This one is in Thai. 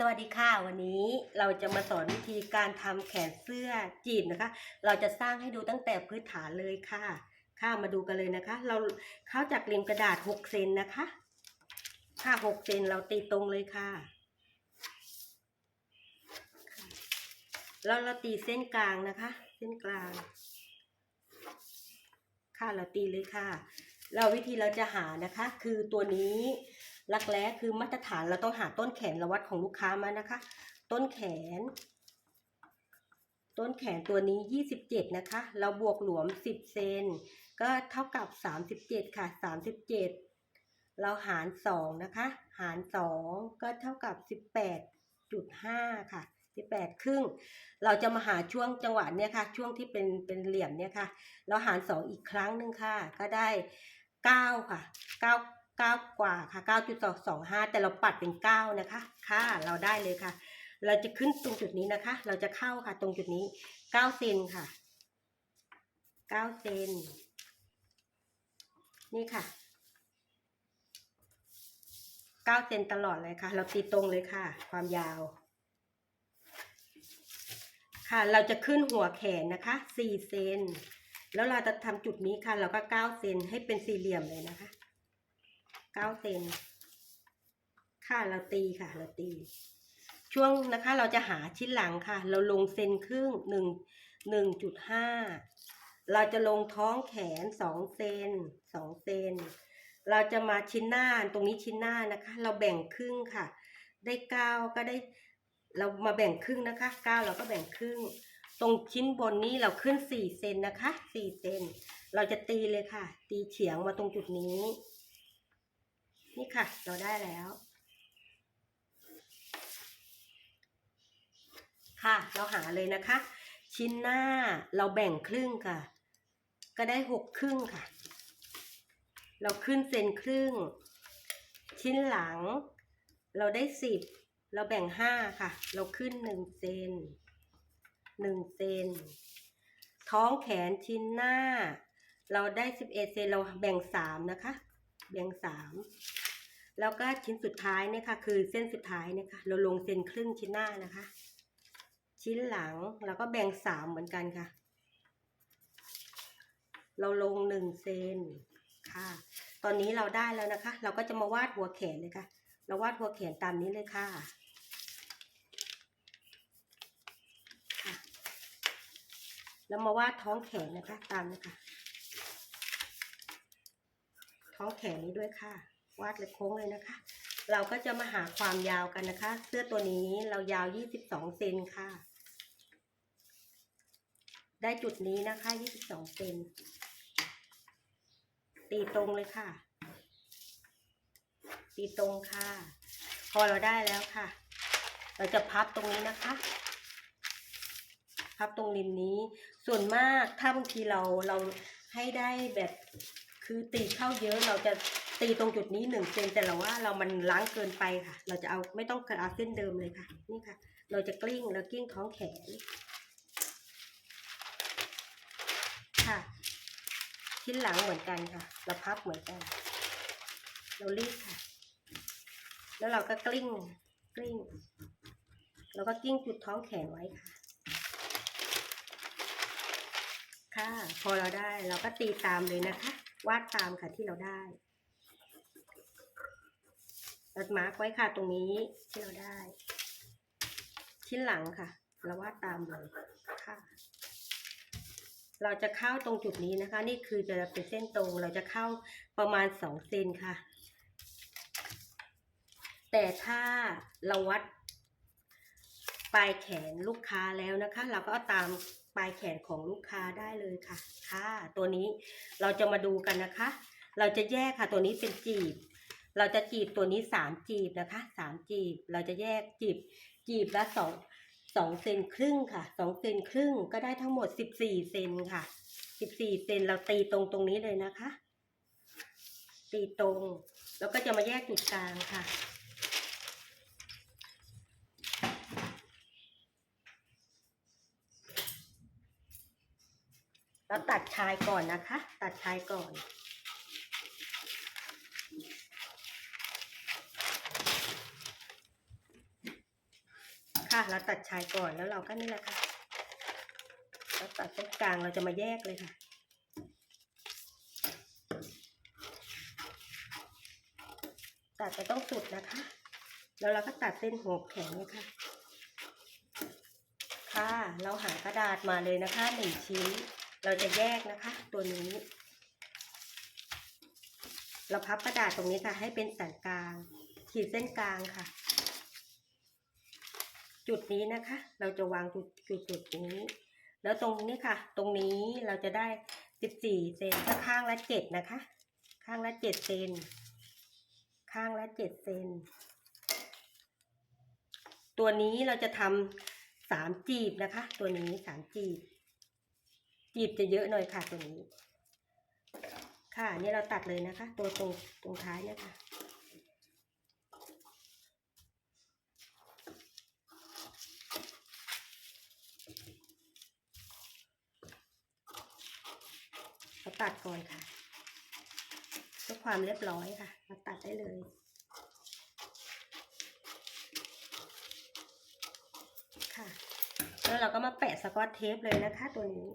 สวัสดีค่ะวันนี้เราจะมาสอนวิธีการทำแขนเสื้อจีบนะคะ เราจะสร้างให้ดูตั้งแต่พื้นฐานเลยค่ะ ค่ะมาดูกันเลยนะคะ เราเข้าจากเรียมกระดาษ6เซนนะคะค่ะ6เซนเราตีตรงเลยค่ะ แล้วเราตีเส้นกลางนะคะ เส้นกลาง ค่ะเราตีเลยค่ะ เราวิธีเราจะหานะคะ คือตัวนี้ รักแร้คือมาตรฐานเราต้องหาต้นแขนระวัดของลูกค้ามานะคะ ต้นแขน ต้นแขนตัวนี้ 27 นะคะ เราบวกหลวม 10 เซนก็เท่ากับ 37 ค่ะ 37 เราหาร 2 นะคะ หาร 2 ก็เท่ากับ 18.5 ค่ะ18ครึ่ง เราจะมาหาช่วงจังหวะเนี่ยค่ะ ช่วงที่เป็นเป็นเหลี่ยมเนี่ยค่ะ เราหาร 2 อีกครั้งหนึ่งค่ะ ก็ได้ 9 ค่ะ 9 9 กว่าค่ะ 9.25 แต่เราปัดเป็น 9 นะคะ ค่ะ เราได้เลยค่ะ เราจะขึ้นตรงจุดนี้นะคะ เราจะเข้าค่ะตรงจุดนี้ 9 เซนค่ะ 9 เซน นี่ค่ะ 9 เซนตลอดเลยค่ะ เราตีตรงเลยค่ะ ความยาว ค่ะ เราจะขึ้นหัวแขนนะคะ 4 เซน แล้วเราจะทำจุดนี้ค่ะ เราก็ 9 เซนให้เป็นสี่เหลี่ยมเลยนะคะ 9เซนค่ะเราตีค่ะเราตี ช่วงนะคะเราจะหาชิ้นหลังค่ะ เราลงเซนครึ่งหนึ่งหนึ่งจุดห้าเราจะลงท้องแขนสองเซนสองเซนเราจะมาชิ้นหน้าตรงนี้ชิ้นหน้านะคะ เราแบ่งครึ่งค่ะ ได้เก้าก็ได้ เรามาแบ่งครึ่งนะคะเก้าเราก็แบ่งครึ่ง ตรงชิ้นบนนี้เราขึ้นสี่เซนนะคะสี่เซนเราจะตีเลยค่ะ ตีเฉียงมาตรงจุดนี้ นี่ค่ะ เราได้แล้ว ค่ะ เราหาเลยนะคะ ชิ้นหน้าเราแบ่งครึ่งค่ะ ก็ได้หกครึ่งค่ะ เราขึ้นเซนครึ่ง ชิ้นหลัง เราได้สิบเราแบ่งห้าค่ะ เราขึ้นหนึ่งเซนหนึ่งเซนท้องแขนชิ้นหน้า เราได้สิบเอ็ดเซนเราแบ่งสามนะคะ แบ่งสามแล้วก็ชิ้นสุดท้ายเนี่ยค่ะ คือเส้นสุดท้ายเนี่ยค่ะ เราลงเซนครึ่งชิ้นหน้านะคะ ชิ้นหลังเราก็แบ่งสามเหมือนกันค่ะ เราลงหนึ่งเซนค่ะ ตอนนี้เราได้แล้วนะคะ เราก็จะมาวาดหัวแขนเลยค่ะ เราวาดหัวแขนตามนี้เลยค่ะค่ะแล้วมาวาดท้องแขนนะคะ ตามนะคะ ท้องแขนนี้ด้วยค่ะ วาดเลยโค้งเลยนะคะ เราก็จะมาหาความยาวกันนะคะ เสื้อตัวนี้เรายาว 22 เซนค่ะ ได้จุดนี้นะคะ 22 เซนตีตรงเลยค่ะ ตีตรงค่ะ พอเราได้แล้วค่ะ เราจะพับตรงนี้นะคะพับตรงริมนี้ ส่วนมากถ้าบางทีเราเราให้ได้แบบ คือตีเข้าเยอะเราจะตีตรงจุดนี้หนึ่งเซนแต่เราว่าเรามันล้างเกินไปค่ะ เราจะเอาไม่ต้องเอาเส้นเดิมเลยค่ะ นี่ค่ะ เราจะกลิ้งแล้วกลิ้งท้องแขนค่ะชิ้นหลังเหมือนกันค่ะ เราพับเหมือนกัน เรารีดค่ะ แล้วเราก็กลิ้งกลิ้งแล้วก็กลิ้งจุดท้องแขนไว้ค่ะ ค่ะ พอเราได้เราก็ตีตามเลยนะคะ วาดตามค่ะที่เราได้เรามาร์กไว้ค่ะตรงนี้ที่เราได้ ชิ้นหลังค่ะ เราวาดตามเลยค่ะ เราจะเข้าตรงจุดนี้นะคะ นี่คือจะเป็นเส้นตรงเราจะเข้าประมาณสองเซนค่ะ แต่ถ้าเราวัดปลายแขนลูกค้าแล้วนะคะ เราก็ตาม ปลายแขนของลูกค้าได้เลยค่ะ ค่ะ ตัวนี้เราจะมาดูกันนะคะ เราจะแยกค่ะ ตัวนี้เป็นจีบ เราจะจีบตัวนี้สามจีบนะคะสามจีบ เราจะแยกจีบ จีบละสองสองเซนครึ่งค่ะสองเซนครึ่งก็ได้ทั้งหมดสิบสี่เซนค่ะสิบสี่เซนเราตีตรงตรงนี้เลยนะคะ ตีตรง แล้วก็จะมาแยกจุดกลางค่ะ แล้วตัดชายก่อนนะคะ ตัดชายก่อน ค่ะเราตัดชายก่อนแล้วเราก็นี่แหละค่ะเราตัดตรงกลางเราจะมาแยกเลยค่ะตัดไปต้องสุดนะคะ แล้วเราก็ตัดเส้นหัวแขนเนี่ยค่ะ ค่ะ เราหากระดาษมาเลยนะคะหนึ่งชิ้น เราจะแยกนะคะ ตัวนี้ เราพับกระดาษตรงนี้ค่ะ ให้เป็นสันกลาง ขีดเส้นกลางค่ะ จุดนี้นะคะ เราจะวางจุดจุดจุดนี้ แล้วตรงนี้ค่ะ ตรงนี้เราจะได้สิบสี่เซนข้างละเจ็ดนะคะ ข้างละเจ็ดเซนข้างละเจ็ดเซนตัวนี้เราจะทำสามจีบนะคะ ตัวนี้สามจีบ จีบจะเยอะหน่อยค่ะตัวนี้ ค่ะอันนี่เราตัดเลยนะคะ ตัวตรงตรงท้ายเนี่ยค่ะเราตัดก่อนค่ะเพื่อความเรียบร้อยค่ะเราตัดได้เลยค่ะแล้วเราก็มาแปะสกอตเทปเลยนะคะตัวนี้